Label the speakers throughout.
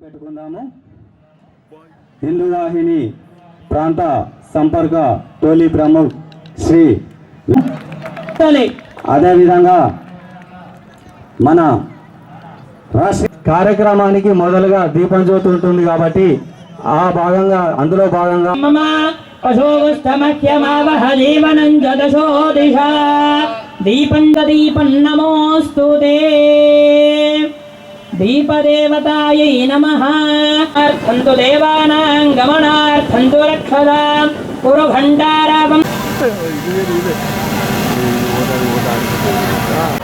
Speaker 1: పెట్టుకుందాము. హిందువాహిని ప్రాంత సంపర్క టోలీ ప్రముఖ్ శ్రీ అదేవిధంగా మన రాష్ట్ర కార్యక్రమానికి మొదలుగా దీపం జ్యోతి ఉంటుంది కాబట్టి ఆ భాగంగా అందులో భాగంగా
Speaker 2: దీపం దీపం నమోస్తు దీపదేవతాయై నమ అర్థంతు దేవానాం గమనార్థంతు రక్షదా రక్షదాం పురుభండారావం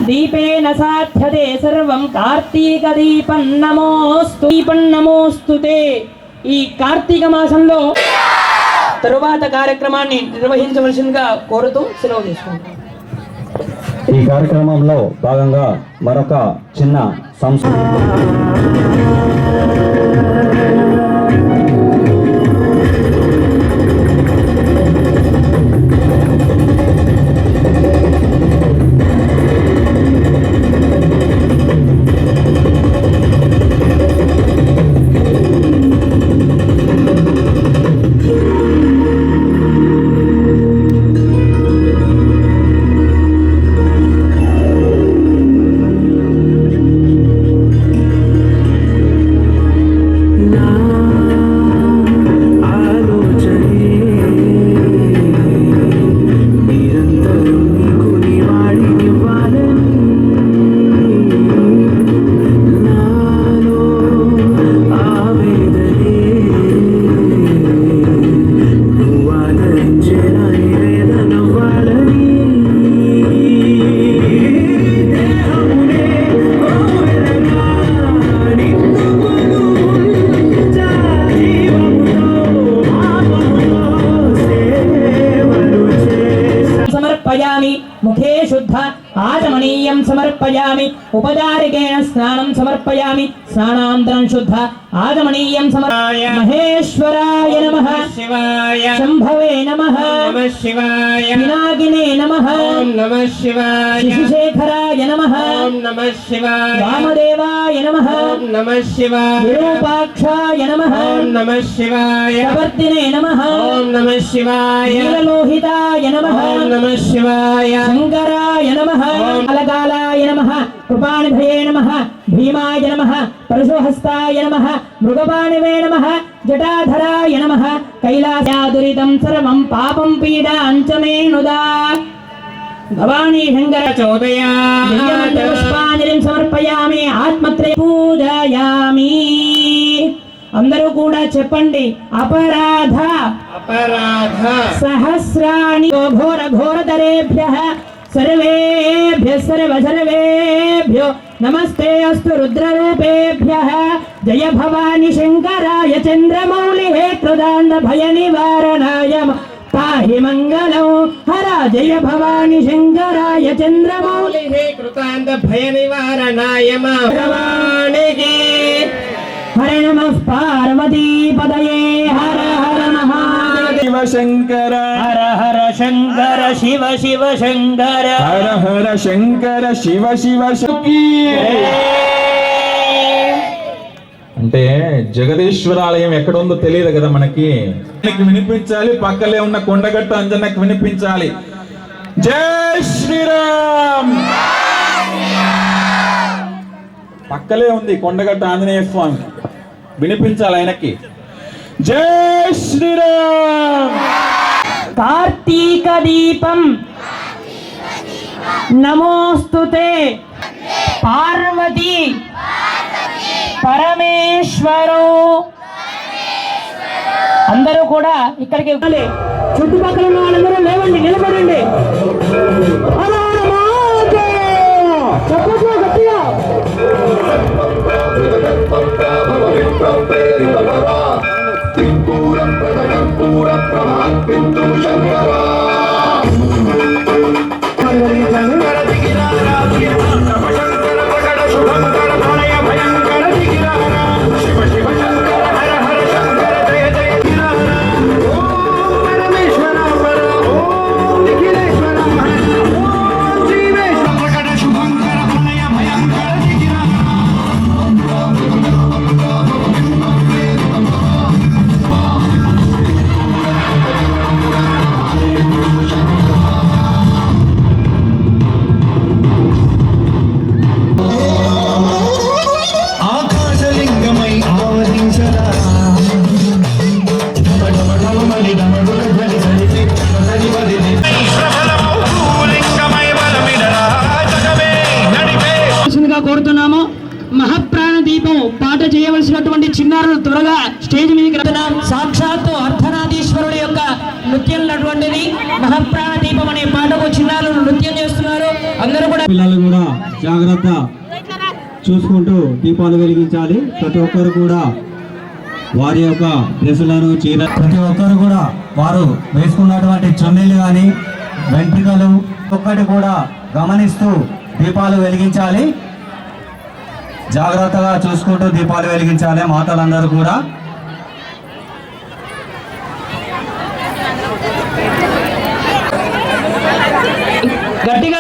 Speaker 2: దీపేన సాధ్యతే సర్వం కార్తీక దీపం నమోస్తు దీపం నమోస్తు ఈ కార్తీక మాసంలో తరువాత కార్యక్రమాన్ని నిర్వహించవలసిందిగా కోరుతూ సెలవు తీసుకుంటాం
Speaker 1: ఈ కార్యక్రమంలో భాగంగా మరొక చిన్న సంస్కృతి.
Speaker 2: ఉపచారికేణ స్నానం సమర్పయామి. స్నానాంతరం శుద్ధ ఆచమనీయం సమర్ మహేశ్వరాయ నమః.
Speaker 3: శివాయ.
Speaker 2: శంభవే నమః.
Speaker 3: నమ శివాయ.
Speaker 2: పినాకినే నమః.
Speaker 3: ఓం నమ శివాయ.
Speaker 2: శిశుశేఖరాయ నమః.
Speaker 3: ఓం నమ శివాయ.
Speaker 2: వామదేవాయ నమః.
Speaker 3: ఓం నమ శివాయ.
Speaker 2: విరూపాక్షాయ నమః.
Speaker 3: ఓం నమ శివాయ.
Speaker 2: ప్రవర్తినే నమః.
Speaker 3: ఓం నమ శివాయ.
Speaker 2: నీలలోహితాయ నమః.
Speaker 3: ఓం నమ శివాయ.
Speaker 2: శంకరాయ నమః. అలకాలాయ నమః కృపానిధయే నమః భీమాయ నమః పరశుహస్తాయ నమః మృగపాణివే నమః జటాధరాయ నమః కైలాసాదురితం సర్వం పాపం పీడాంచమేనుదా భవానీ శంకర
Speaker 3: చోదయా.
Speaker 2: పుష్పాంజలిం సమర్పయామి ఆత్మత్రయ పూజయామి. అందరూ కూడా చెప్పండి అపరాధ.
Speaker 3: అపరాధ.
Speaker 2: సహస్రాణి ఘోర సర్వేభ్య सर्वेभ्य सर्व सर्वेभ्यो नमस्ते अस्तु रुद्ररूपेभ्यः। जय भवानि शङ्कराय चन्द्रमौलिहे कृदान्तभयनिवारणाय पाहि मङ्गलौ। हर जय भवानि शङ्कराय चन्द्रमौलिहे कृतान्तभयनिवारणाय भवाणि
Speaker 3: हर नमः पार्वतीपदये। हर हर భగవానికి
Speaker 2: హర హర శంకర శివ శివ శంకర
Speaker 4: హర హర శంకర శివ శివ అంటే జగదీశ్వర ఆలయం ఎక్కడ ఉందో తెలియదు కదా మనకి. మనకి వినిపించాలి పక్కలే ఉన్న కొండగట్టు అంజనకు వినిపించాలి. జై శ్రీరామ్! పక్కలే ఉంది కొండగట్టు ఆంజనేయ స్వామి. వినిపించాలి ఆయనకి. జై శ్రీరామ్.
Speaker 2: కార్తీక దీపం. నమోస్తుతే పార్వతి. పరమేశ్వరు. అందరూ కూడా ఇక్కడికి చుట్టుపక్కల ఉన్న వాళ్ళందరూ లేవండి నిలబడి. సాక్షాత్తు అర్ధనాదీశ్వరుడు యొక్క నృత్యం అటువంటిది మహాప్రాణ దీపం అనే పాటకు చిన్నారులు నృత్యం చేస్తున్నారు. అందరూ కూడా
Speaker 1: పిల్లలు కూడా జాగ్రత్త చూసుకుంటూ దీపాలు వెలిగించాలి. ప్రతి ఒక్కరు కూడా వారి యొక్క డ్రెస్సులను చీర ప్రతి ఒక్కరు కూడా వారు వేసుకున్నటువంటి చున్నీలు కానీ వెంట్రుకలు ఒక్కటి కూడా గమనిస్తూ దీపాలు వెలిగించాలి. జాగ్రత్తగా చూసుకుంటూ దీపాలు వెలిగించాలి. మాతలందరూ కూడా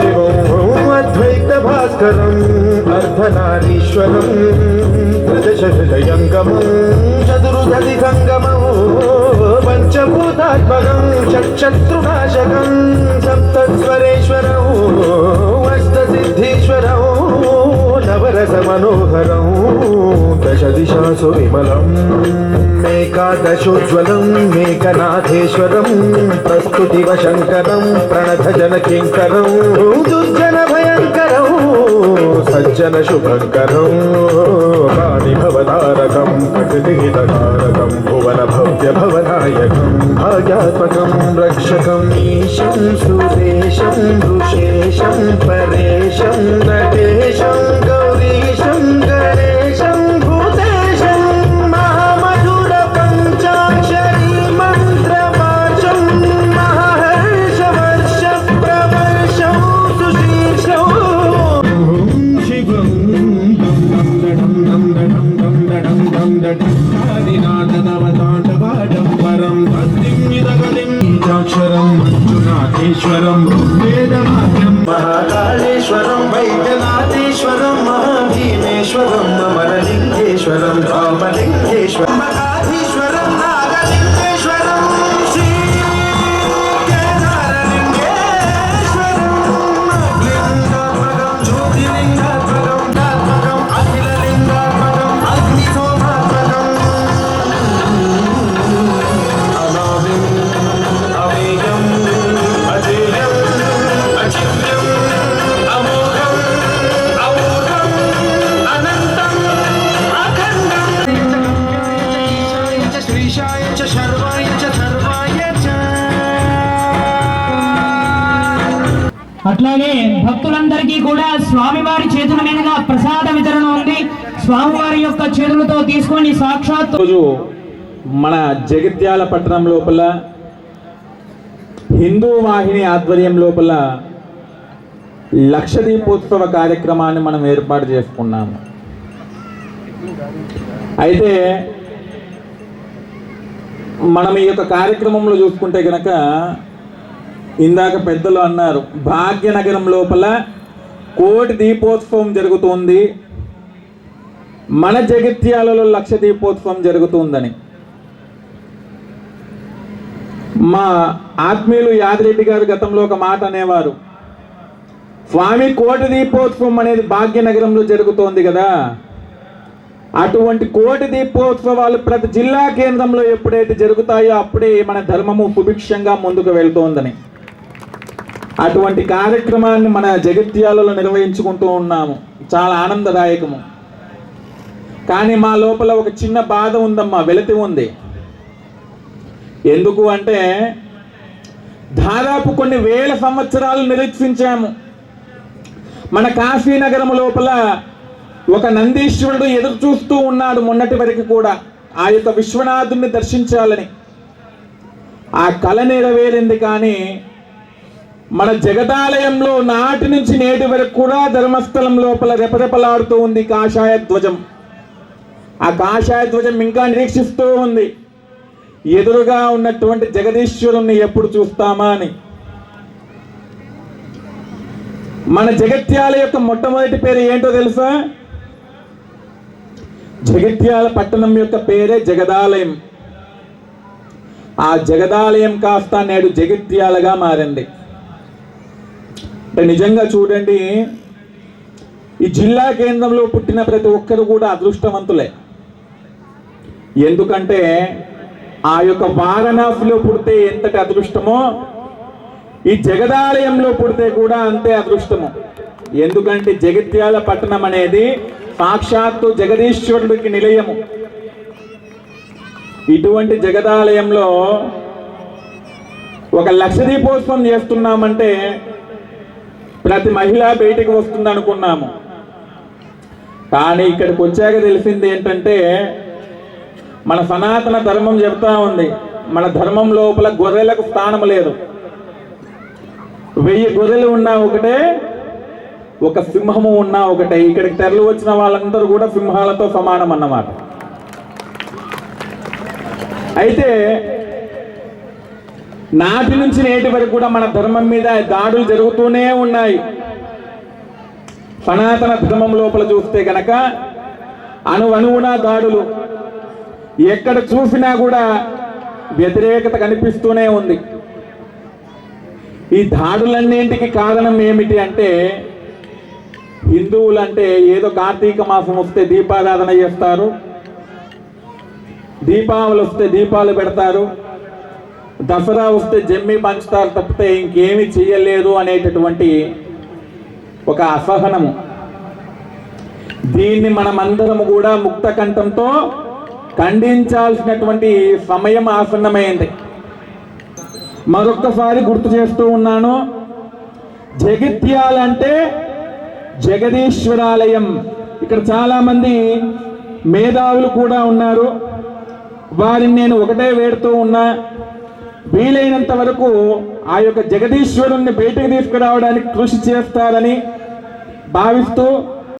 Speaker 5: शिवम् अद्वैतभास्करम् अर्धनारीश्वरं दशशयङ्गमं चतुर्दधिसङ्गमं पञ्चभूतात्मकं षट्शत्रुनाशकं सप्तस्वरेश्वरौ अष्टसिद्धीश्वरौ नवरसमनोहरं షోడశ దిశాసు విమలం మేకాదశోజ్వలం మేకనాథేశ్వరం ప్రస్తుతివ శంకరం ప్రణత జన కింకరం దుర్జన భయంకరం సజ్జన శుభంకరం వాణి భవతారకం ప్రకృతిహితకారకం భువన భవ్య భవనాయకం భాగ్యాత్మకం రక్షకం ఈశం సురేశం ఋషేశం పరేశం నటేశం మహాభీమేశ్వరం అమరలింగేశ్వరం రామలింగేశ్వరం మహాధీశ్వరం
Speaker 2: స్వామివారి యొక్క చేతులతో తీసుకొని సాక్షాత్
Speaker 4: రోజు మన జగిత్యాల పట్టణం లోపల హిందూ వాహిని ఆధ్వర్యం లోపల లక్ష దీపోత్సవ కార్యక్రమాన్ని మనం ఏర్పాటు చేసుకున్నాము అయితే మనం ఈ యొక్క కార్యక్రమంలో చూసుకుంటే కనుక ఇందాక పెద్దలు అన్నారు భాగ్యనగరం లోపల కోటి దీపోత్సవం జరుగుతుంది. మన జగిత్యాలలో లక్ష దీపోత్సవం జరుగుతుందని. మా ఆత్మీయులు యాదిరెడ్డి గారు గతంలో ఒక మాట అనేవారు. స్వామి కోటి దీపోత్సవం అనేది భాగ్యనగరంలో జరుగుతోంది కదా. అటువంటి కోటి దీపోత్సవాలు ప్రతి జిల్లా కేంద్రంలో ఎప్పుడైతే జరుగుతాయో అప్పుడే మన ధర్మము సుభిక్షంగా ముందుకు వెళ్తోందని. అటువంటి కార్యక్రమాన్ని మన జగిత్యాలలో నిర్వహించుకుంటూ ఉన్నాము. చాలా ఆనందదాయకము. కానీ మా లోపల ఒక చిన్న బాధ ఉందమ్మా వెలితి ఉంది. ఎందుకు అంటే దాదాపు కొన్ని వేల సంవత్సరాలు నిరీక్షించాము. మన కాశీనగరం లోపల ఒక నందీశ్వరుడు ఎదురు చూస్తూ ఉన్నాడు మొన్నటి వరకు కూడా. ఆ యొక్క విశ్వనాథుని దర్శించాలని. ఆ కళ నెరవేరింది కానీ మన జగదాలయంలో నాటి నుంచి నేటి వరకు కూడా ధర్మస్థలం లోపల రెపరెపలాడుతూ ఉంది కాషాయ ధ్వజం. ఆ కాషాయ ధ్వజం ఇంకా నిరీక్షిస్తూ ఉంది. ఎదురుగా ఉన్నటువంటి జగదీశ్వరుణ్ణి ఎప్పుడు చూస్తామా అని. మన జగత్యాల యొక్క మొట్టమొదటి పేరు ఏంటో తెలుసా? జగత్యాల పట్టణం యొక్క పేరే జగదాలయం. ఆ జగదాలయం కాస్త నేడు జగత్యాలగా మారింది. అంటే నిజంగా చూడండి ఈ జిల్లా కేంద్రంలో పుట్టిన ప్రతి ఒక్కరు కూడా అదృష్టవంతులే. ఎందుకంటే ఆ యొక్క వారణాసిలో పుడితే ఎంతటి అదృష్టమో ఈ జగదాలయంలో పుడితే కూడా అంతే అదృష్టము. ఎందుకంటే జగిత్యాల పట్టణం అనేది సాక్షాత్తు జగదీశ్వరుడికి నిలయము. ఇటువంటి జగదాలయంలో ఒక లక్ష దీపోత్సవం చేస్తున్నామంటే ప్రతి మహిళ బయటికి వస్తుంది అనుకున్నాము కానీ ఇక్కడికి వచ్చాక తెలిసింది ఏంటంటే మన సనాతన ధర్మం చెప్తా ఉంది. మన ధర్మం లోపల గొర్రెలకు స్థానం లేదు. వెయ్యి గొర్రెలు ఉన్నా ఒకటే ఒక సింహము ఉన్నా ఒకటే. ఇక్కడికి తెరలు వచ్చిన వాళ్ళందరూ కూడా సింహాలతో సమానం అన్నమాట. అయితే నాటి నుంచి నేటి వరకు కూడా మన ధర్మం మీద దాడులు జరుగుతూనే ఉన్నాయి. సనాతన ధర్మం లోపల చూస్తే గనక అణు అణువున దాడులు ఎక్కడ చూసినా కూడా వ్యతిరేకత కనిపిస్తూనే ఉంది. ఈ దాడులన్నింటికి కారణం ఏమిటి అంటే హిందువులు అంటే ఏదో కార్తీక మాసం వస్తే దీపారాధన చేస్తారు దీపావళి వస్తే దీపాలు పెడతారు దసరా వస్తే జమ్మి పంచుతారు తప్పితే ఇంకేమీ చేయలేరు అనేటటువంటి ఒక అసహనము. దీన్ని మనమందరము కూడా ముక్త కంఠంతో ఖండించాల్సినటువంటి సమయం ఆసన్నమైంది. మరొక్కసారి గుర్తు చేస్తూ ఉన్నాను జగిత్యాలంటే జగదీశ్వరాలయం. ఇక్కడ చాలామంది మేధావులు కూడా ఉన్నారు. వారిని నేను ఒకటే వేడుతూ ఉన్నా వీలైనంత వరకు ఆ యొక్క జగదీశ్వరుణ్ణి బయటకు తీసుకురావడానికి కృషి చేస్తారని భావిస్తూ